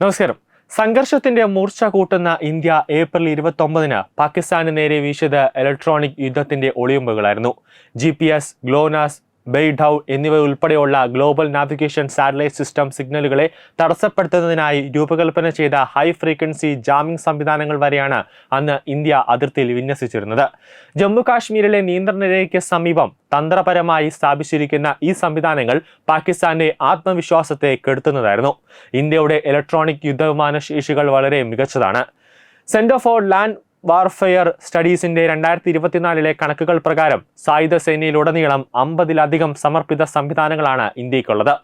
നമസ്കാരം. സംഘർഷത്തിന്റെ മൂർച്ച കൂട്ടുന്ന ഇന്ത്യ ഏപ്രിൽ ഇരുപത്തി ഒമ്പതിന് പാകിസ്ഥാന് നേരെ വീശിയത് ഇലക്ട്രോണിക് യുദ്ധത്തിന്റെ ഒളിയുമ്പുകളായിരുന്നു. G P S GLONASS BeiDou എന്നിവ ഉൾപ്പെടെയുള്ള ഗ്ലോബൽ നാവിഗേഷൻ സാറ്റലൈറ്റ് സിസ്റ്റം സിഗ്നലുകളെ തടസ്സപ്പെടുത്തുന്നതിനായി രൂപകൽപ്പന ചെയ്ത ഹൈ ഫ്രീക്വൻസി ജാമിംഗ് സംവിധാനങ്ങൾ വരെയാണ് അന്ന് ഇന്ത്യ അതിർത്തിയിൽ വിന്യസിച്ചിരുന്നത്. ജമ്മു കാശ്മീരിലെ നിയന്ത്രണ രേഖയ്ക്ക് സമീപം തന്ത്രപരമായി സ്ഥാപിച്ചിരിക്കുന്ന ഈ സംവിധാനങ്ങൾ പാകിസ്ഥാന്റെ ആത്മവിശ്വാസത്തെ കെടുത്തുന്നതായിരുന്നു. ഇന്ത്യയുടെ ഇലക്ട്രോണിക് യുദ്ധവിമാന ശേഷികൾ വളരെ മികച്ചതാണ്. സെന്റർ ഫോർ ലാൻഡ് വാർഫെയർ സ്റ്റഡീസിന്റെ രണ്ടായിരത്തി ഇരുപത്തിനാലിലെ കണക്കുകൾ പ്രകാരം സായുധ സേനയിലുടനീളം അമ്പതിലധികം സമർപ്പിത സംവിധാനങ്ങളാണ് ഇന്ത്യക്കുള്ളത്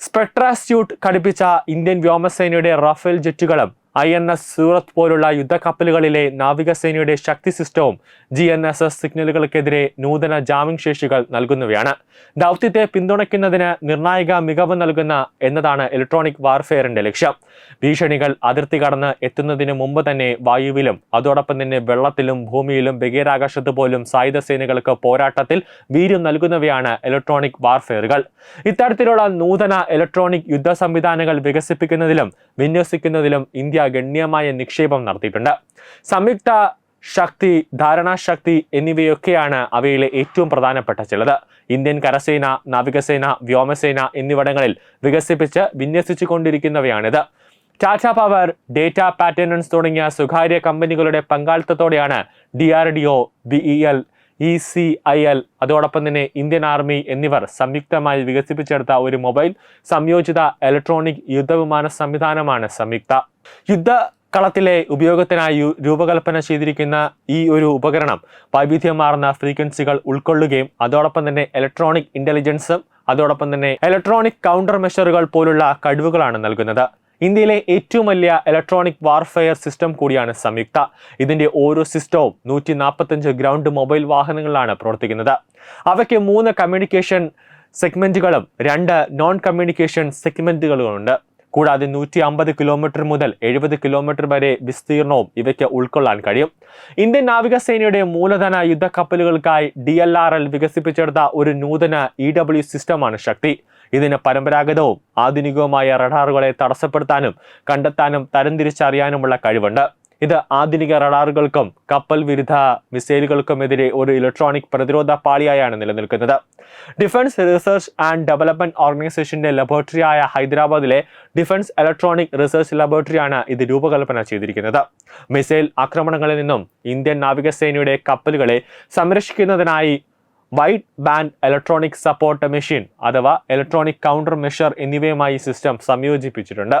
സ്പെക്ട്രാസ്യൂട്ട് ഘടിപ്പിച്ച ഇന്ത്യൻ വ്യോമസേനയുടെ റഫേൽ ജെറ്റുകളും ഐ എൻ എസ് സൂറത്ത് പോലുള്ള യുദ്ധക്കപ്പലുകളിലെ നാവികസേനയുടെ ശക്തി സിസ്റ്റവും ജി എൻ എസ് എസ് സിഗ്നലുകൾക്കെതിരെ നൂതന ജാമിംഗ് ശേഷികൾ നൽകുന്നവയാണ്. ദൗത്യത്തെ പിന്തുണയ്ക്കുന്നതിന് നിർണായക മികവ് നൽകുന്ന എന്നതാണ് ഇലക്ട്രോണിക് വാർഫെയറിന്റെ ലക്ഷ്യം. ഭീഷണികൾ അതിർത്തി കടന്ന് എത്തുന്നതിന് മുമ്പ് തന്നെ വായുവിലും അതോടൊപ്പം തന്നെ വെള്ളത്തിലും ഭൂമിയിലും ബഹിരാകാശത്ത് പോലും സായുധ സേനകൾക്ക് പോരാട്ടത്തിൽ വീര്യം നൽകുന്നവയാണ് ഇലക്ട്രോണിക് വാർഫെയറുകൾ ഇത്തരത്തിലുള്ള നൂതന ഇലക്ട്രോണിക് യുദ്ധ സംവിധാനങ്ങൾ വികസിപ്പിക്കുന്നതിലും വിന്യസിക്കുന്നതിലും ഇന്ത്യ ഗണ്യമായ നിക്ഷേപം നടത്തിയിട്ടുണ്ട്. സംയുക്ത ശക്തി ധാരണാശക്തി എന്നിവയൊക്കെയാണ് അവയിലെ ഏറ്റവും പ്രധാനപ്പെട്ട ചിലത്. ഇന്ത്യൻ കരസേന നാവികസേന വ്യോമസേന എന്നിവിടങ്ങളിൽ വികസിപ്പിച്ച് വിന്യസിച്ചു കൊണ്ടിരിക്കുന്നവയാണിത് ടാറ്റ പവർ ഡേറ്റ പാറ്റേണൻസ് തുടങ്ങിയ സ്വകാര്യ കമ്പനികളുടെ പങ്കാളിത്തത്തോടെയാണ് D R D O B E L E C I L അതോടൊപ്പം തന്നെ ഇന്ത്യൻ ആർമി എന്നിവർ സംയുക്തമായി വികസിപ്പിച്ചെടുത്ത ഒരു മൊബൈൽ സംയോജിത ഇലക്ട്രോണിക് യുദ്ധവിമാന സംവിധാനമാണ് സംയുക്ത. യുദ്ധ കളത്തിലെ ഉപയോഗത്തിനായി രൂപകൽപ്പന ചെയ്തിരിക്കുന്ന ഈ ഒരു ഉപകരണം വൈവിധ്യമാർന്ന ഫ്രീക്വൻസികൾ ഉൾക്കൊള്ളുകയും അതോടൊപ്പം തന്നെ ഇലക്ട്രോണിക് ഇന്റലിജൻസും അതോടൊപ്പം തന്നെ ഇലക്ട്രോണിക് കൗണ്ടർ മെഷറുകൾ പോലുള്ള കഴിവുകളാണ് നൽകുന്നത്. ഇന്ത്യയിലെ ഏറ്റവും വലിയ ഇലക്ട്രോണിക് വാർഫെയർ സിസ്റ്റം കൂടിയാണ് സംയുക്ത. ഇതിന്റെ ഓരോ സിസ്റ്റവും നൂറ്റി നാൽപ്പത്തഞ്ച് ഗ്രൗണ്ട് മൊബൈൽ വാഹനങ്ങളിലാണ് പ്രവർത്തിക്കുന്നത്. അവയ്ക്ക് മൂന്ന് കമ്മ്യൂണിക്കേഷൻ സെഗ്മെന്റുകളും രണ്ട് നോൺ കമ്മ്യൂണിക്കേഷൻ സെഗ്മെന്റുകളുമുണ്ട് കൂടാതെ നൂറ്റി അമ്പത് കിലോമീറ്റർ മുതൽ എഴുപത് കിലോമീറ്റർ വരെ വിസ്തീർണവും ഇവയ്ക്ക് ഉൾക്കൊള്ളാൻ കഴിയും. ഇന്ത്യൻ നാവികസേനയുടെ മൂലധന യുദ്ധക്കപ്പലുകൾക്കായി ഡി എൽ ആർ എൽ വികസിപ്പിച്ചെടുത്ത ഒരു നൂതന ഇ ഡബ്ല്യു സിസ്റ്റമാണ് ശക്തി. ഇതിന് പരമ്പരാഗതവും ആധുനികവുമായ റഡാറുകളെ തടസ്സപ്പെടുത്താനും കണ്ടെത്താനും തരംതിരിച്ചറിയാനുമുള്ള കഴിവുണ്ട്. ഇത് ആധുനിക റഡാറുകൾക്കും കപ്പൽ വിരുദ്ധ മിസൈലുകൾക്കുമെതിരെ ഒരു ഇലക്ട്രോണിക് പ്രതിരോധ പാളിയായാണ് നിലനിൽക്കുന്നത്. ഡിഫൻസ് റിസർച്ച് ആൻഡ് ഡെവലപ്മെന്റ് ഓർഗനൈസേഷന്റെ ലബോറട്ടറിയായ ഹൈദരാബാദിലെ ഡിഫൻസ് ഇലക്ട്രോണിക് റിസർച്ച് ലബോറട്ടറിയാണ് ഇത് രൂപകൽപ്പന ചെയ്തിരിക്കുന്നത്. മിസൈൽ ആക്രമണങ്ങളിൽ നിന്നും ഇന്ത്യൻ നാവികസേനയുടെ കപ്പലുകളെ സംരക്ഷിക്കുന്നതിനായി wide band electronic support machine അഥവാ ഇലക്ട്രോണിക് കൗണ്ടർ മെഷർ എന്നിവയുമായി സിസ്റ്റം സംയോജിപ്പിച്ചിട്ടുണ്ട്.